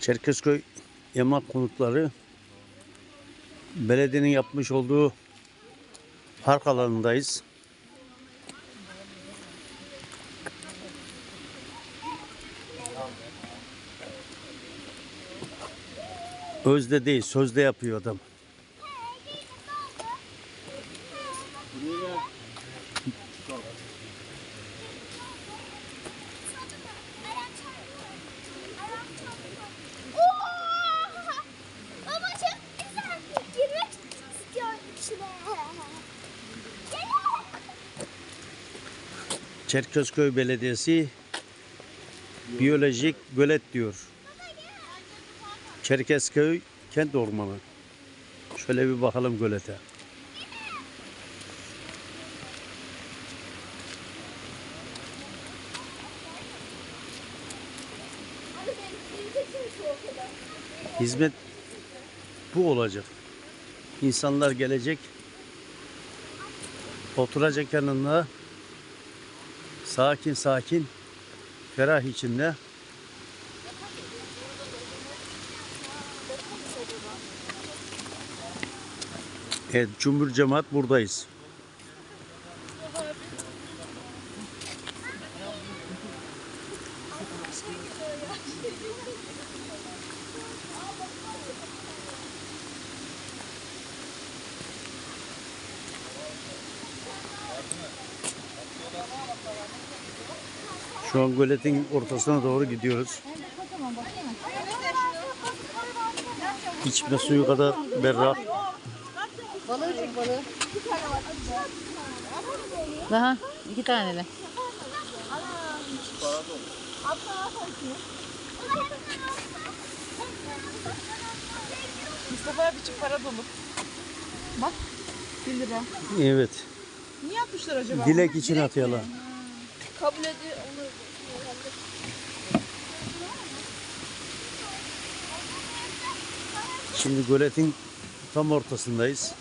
Çerkezköy Emlak Konutları belediyenin yapmış olduğu park alanındayız. Özde değil, sözde yapıyor adam. Çerkezköy Belediyesi biyolojik gölet diyor. Çerkezköy kent ormanı. Şöyle bir bakalım gölete. Hizmet bu olacak. İnsanlar gelecek, oturacak yanında, sakin sakin, ferah içinde. Evet, cumhur cemaat buradayız. Şu an göletin ortasına doğru gidiyoruz. İçme suyu kadar berrak. Balığı çek balığı. Daha iki tane de. Mustafa'ya bir çift para dolu. Bak 1 lira. Evet. Niye atmışlar acaba? Dilek için atıyorlar. Kabul ediyor. Şimdi göletin tam ortasındayız.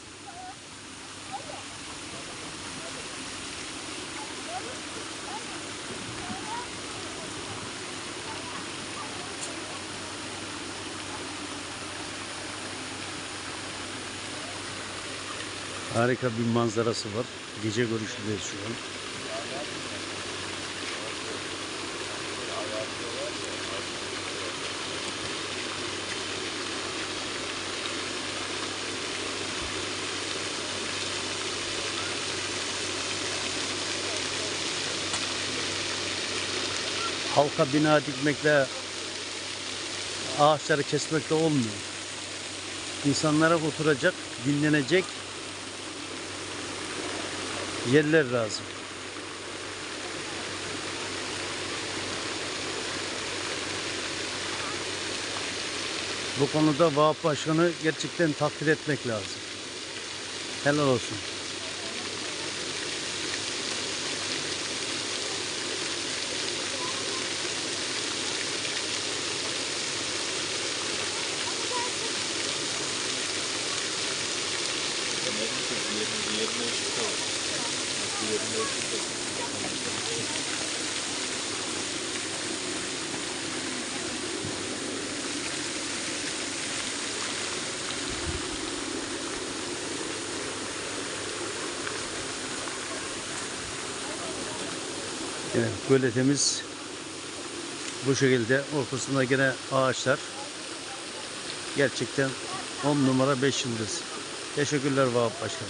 Harika bir manzarası var. Gece görüşündeyiz şu an. Halka bina dikmekle ağaçları kesmekle olmuyor. İnsanlara oturacak, dinlenecek yerler lazım. Bu konuda Vahap Başkanı gerçekten takdir etmek lazım. Helal olsun. Evet, göletimiz bu şekilde. Ortasında gene ağaçlar. Gerçekten 10 numara 5 yıldız. Teşekkürler Vahap Başkan.